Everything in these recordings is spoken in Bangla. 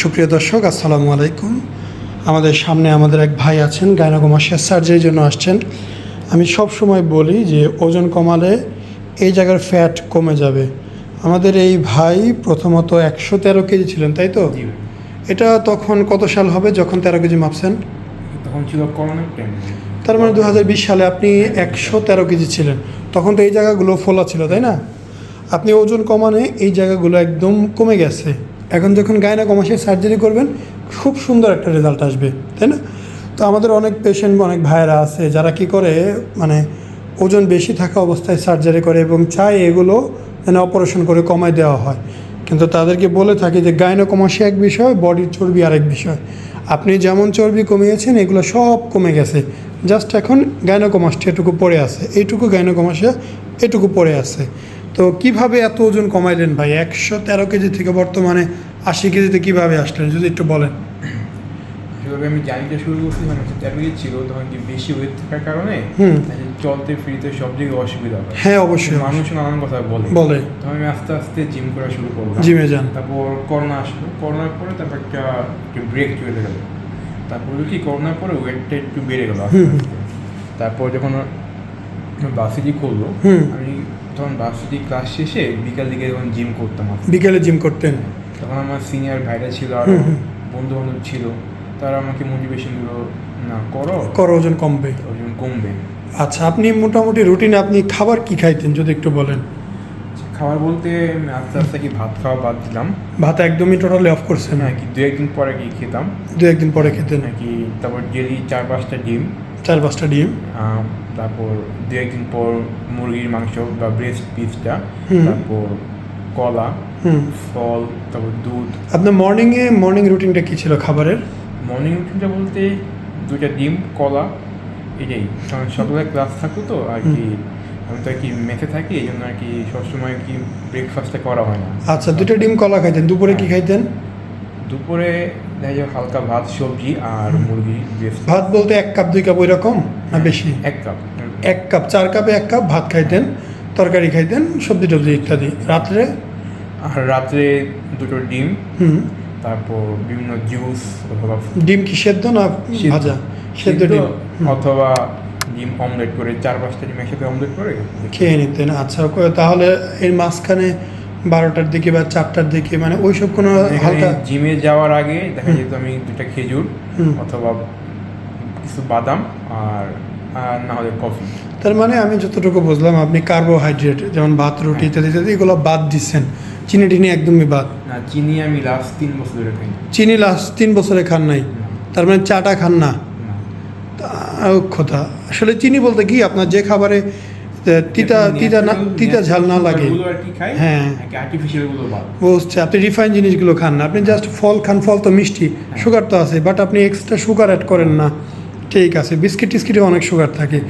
সুপ্রিয় দর্শক আসসালামু আলাইকুম। আমাদের সামনে আমাদের এক ভাই আছেন গায়নাকমাসিয়া সার্জারির জন্য আসছেন। আমি সব সময় বলি যে ওজন কমালে এই জায়গার ফ্যাট কমে যাবে। আমাদের এই ভাই প্রথমত একশো তেরো কেজি ছিলেন তাই তো? এটা তখন কত সাল হবে যখন তেরো কেজি মাপছেন? তখন ছিল তার মানে দু হাজার বিশ সালে আপনি একশো তেরো কেজি ছিলেন। তখন তো এই জায়গাগুলো ফোলা ছিল তাই না? আপনি ওজন কমানে এই জায়গাগুলো একদম কমে গেছে। এখন যখন গায়না কমাসে সার্জারি করবেন, খুব সুন্দর একটা রেজাল্ট আসবে, তাই না? তো আমাদের অনেক পেশেন্ট অনেক ভাইয়েরা আছে যারা কি করে মানে ওজন বেশি থাকা অবস্থায় সার্জারি করে এবং চায় এগুলো যেন অপারেশন করে কমায় দেওয়া হয়। কিন্তু তাদেরকে বলে থাকি যে গায়নোকমাসি এক বিষয়, বডির চর্বি আরেক বিষয়। আপনি যেমন চর্বি কমিয়েছেন, এগুলো সব কমে গেছে। জাস্ট এখন গায়নোকমাসটি এটুকু পড়ে আছে। এইটুকু গায়নোকমাসিয়া এটুকু পড়ে আছে। তো কীভাবে এত ওজন কমাইলেন ভাই? একশো তেরো কেজি থেকে বর্তমানে আশি কেজিতে কীভাবে আসলেন যদি একটু বলেন? সেভাবে আমি জার্নিটা শুরু করছি মানে হচ্ছে তেরো কেজি ছিল তখন কি বেশি ওয়েট থাকার কারণে চলতে ফিরতে সব জায়গায় অসুবিধা হয়। হ্যাঁ অবশ্যই মানুষ নানান কথা বলে। বলে। তখন আমি আস্তে আস্তে জিম করা শুরু করলাম। জিমে যান। তারপর করোনা আসলো। করোনার পরে তারপর একটা ব্রেক চলে গেল। তারপর কি করোনার পরে ওয়েটটা একটু বেড়ে গেল তারপর যখন বাসিটি করল। আমি তখন বাসিটি ক্লাস শেষে বিকাল দিকে যখন জিম করতাম। বিকেলে জিম করতেন? তখন আমার সিনিয়র ভাইরা ছিল আর। বন্ধু বান্ধব ছিল তারা আমাকে মোটিভেশন দিল না করো। করো ওজন কমবে। ওজন কমবে। আচ্ছা আপনি মোটামুটি রুটিনে আপনি খাবার কি খাইতেন যদি একটু বলেন? খাবার বলতে আস্তে আস্তে কি ভাত খাওয়া বাদ দিলাম। ভাত একদমই টোটালি অফ করছেন। হ্যাঁ কি দু একদিন পরে কি খেতাম। দু একদিন পরে খেতেন। নাকি তারপর ডেলি চার পাঁচটা ডিম। চার পাঁচটা ডিম। তারপর দু একদিন পর মুরগির মাংস বা ব্রেস্ট পিসটা তারপর কলা হুম। ফল তারপর দুধ। আপনার মর্নিংয়ে মর্নিং রুটিনটা কি ছিল খাবারের? মর্নিং রুটিনটা বলতে দুইটা ডিম কলা এটাই কারণ সকালে ক্লাস থাকতো তো আর কি আমি তো আর কি মেসে থাকি এই জন্য আর কি সবসময় কি ব্রেকফাস্টটা করা হয় না। আচ্ছা দুটো ডিম কলা খাইতেন দুপুরে কি খাইতেন? দুপুরে দেখা যায় হালকা ভাত সবজি আর মুরগি ভাত বলতে এক কাপ দুই কাপ ওই রকম না বেশি? এক কাপ। এক কাপ চার কাপে এক কাপ ভাত খাইতেন। তরকারি খাইতেন সবজি টবজি ইত্যাদি। রাত্রে? আর রাত্রে দুটো ডিম হুম। তারপর বিভিন্ন জুস অথবা ডিম কি সেদ্ধ না। ভাজা? সেদ্ধ ডিম। অথবা ডিম অমলেট করে চার পাঁচটা ডিম একসাথে অমলেট করে? খেয়ে নিতেন আচ্ছা তাহলে এর মাঝখানে বারোটার দিকে বা চারটার দিকে মানে ওইসব কোনো হালকা জিমে যাওয়ার আগে দেখা যেত আমি দুটা খেজুর অথবা কিছু বাদাম আর আর না হলে কফি। তার মানে আমি যতটুকু বুঝলাম আপনি কার্বোহাইড্রেট যেমন ভাত রুটি ইত্যাদি ইত্যাদি এগুলো বাদ দিচ্ছেন। চিনি টিনি একদমই বাদ। না চিনি আমি লাস্ট তিন বছর খাই চিনি লাস্ট তিন বছরে খান নাই। তার মানে চাটা খান না। কথা। আসলে চিনি বলতে কি আপনার যে খাবারে তিতা তিতা না তিতা ঝাল না লাগে। হ্যাঁ। বুঝছে আপনি রিফাইন জিনিসগুলো খান না। আপনি জাস্ট ফল খান ফল তো মিষ্টি সুগার তো আছে বাট আপনি এক্সট্রা সুগার অ্যাড করেন না। ঠিক আছে বিস্কিট টিস্কিটে অনেক সুগার থাকে।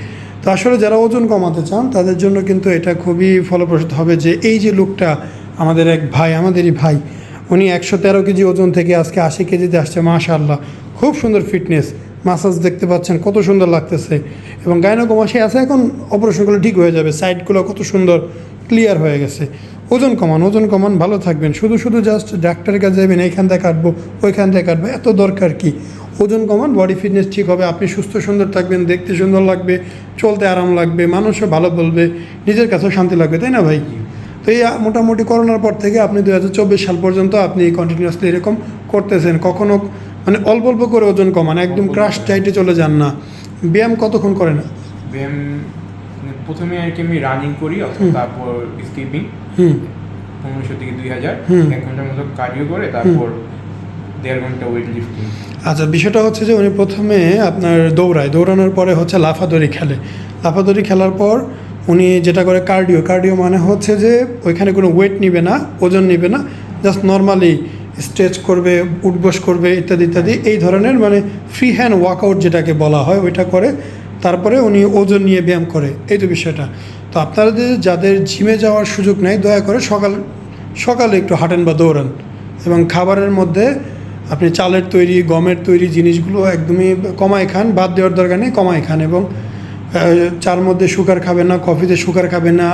তো আসলে যারা ওজন কমাতে চান, তাদের জন্য কিন্তু এটা খুবই ফলপ্রসূ। হবে যে এই যে লোকটা আমাদের এক ভাই, আমাদেরই ভাই, উনি একশো তেরো কেজি ওজন থেকে আজকে আশি কেজিতে আসছে, মাশাআল্লাহ। খুব সুন্দর ফিটনেস, মাসাজ দেখতে পাচ্ছেন, কত সুন্দর লাগতেছে। এবং গায়নকমাসে আছে এখন, অপারেশনগুলো ঠিক হয়ে যাবে সাইডগুলো কত সুন্দর, ক্লিয়ার হয়ে গেছে। ওজন কমান ওজন কমান, ভালো থাকবেন। শুধু শুধু জাস্ট ডাক্তারের কাছে যাবেন, এইখান থেকে কাটবো, ওইখান থেকে কাটবো, এত দরকার কি? ওজন কমান বডি ফিটনেস ঠিক হবে আপনি সুস্থ সুন্দর থাকবেন দেখতে সুন্দর লাগবে চলতে আরাম লাগবে মানুষও ভালো বলবে নিজের কাছেও শান্তি লাগবে তাই না ভাই? তো এই মোটামুটি করোনার পর থেকে আপনি দু হাজার চব্বিশ সাল পর্যন্ত আপনি কন্টিনিউয়াসলি এরকম করতেছেন কখনো মানে অল্প অল্প করে ওজন কমান একদম ক্রাশ টাইটে চলে যান না। ব্যায়াম কতক্ষণ করেন? ব্যায়াম মানে প্রথমে আর কি আমি রানিং করি অথবা তারপর স্কিপিং পনেরোশো থেকে দুই হাজার। এক ঘণ্টার মতো কার্ডিও করে তারপর দেড় ঘণ্টা ওয়েট লিফটিং আচ্ছা বিষয়টা হচ্ছে যে উনি প্রথমে আপনার দৌড়ায়। দৌড়ানোর পরে হচ্ছে লাফাদড়ি খেলে। লাফাদড়ি খেলার পর উনি যেটা করে, কার্ডিও। কার্ডিও মানে হচ্ছে যে ওইখানে কোনো ওয়েট নিবে না, ওজন নিবে না জাস্ট নর্মালি স্ট্রেচ করবে, উঠবস করবে, ইত্যাদি ইত্যাদি। এই ধরনের মানে ফ্রি হ্যান্ড ওয়ার্কআউট যেটাকে বলা হয়, ওইটা করে। তারপরে উনি ওজন নিয়ে ব্যায়াম করে। এই তো বিষয়টা। তো আপনাদের যাদের জিমে যাওয়ার সুযোগ নেই, দয়া করে সকাল, সকালে একটু হাঁটেন বা দৌড়ান। এবং খাবারের মধ্যে আপনি চালের তৈরি, গমের তৈরি জিনিসগুলো একদমই কমায় খান, বাদ দেওয়ার দরকার নেই, কমায় খান এবং চার মধ্যে সুগার খাবেন না, কফিতে সুগার খাবেন না,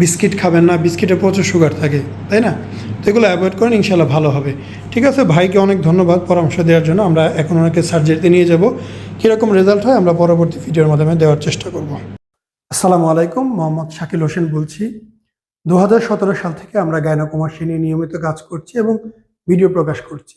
বিস্কিট খাবেন না, বিস্কিটে প্রচুর সুগার থাকে, তাই না? তো এগুলো অ্যাভয়েড করেন ইনশাল্লাহ ভালো হবে। ঠিক আছে, ভাইকে অনেক ধন্যবাদ পরামর্শ দেওয়ার জন্য, আমরা এখন ওনাকে সার্জারিতে নিয়ে যাব। কীরকম রেজাল্ট হয় আমরা পরবর্তী ভিডিওর মাধ্যমে দেওয়ার চেষ্টা করব। আসসালামু আলাইকুম, মোহাম্মদ শাকিল হোসেন বলছি। দু হাজার সতেরো সাল থেকে আমরা গায়নাকুমার্সি নিয়ে নিয়মিত কাজ করছি এবং ভিডিও প্রকাশ করছি।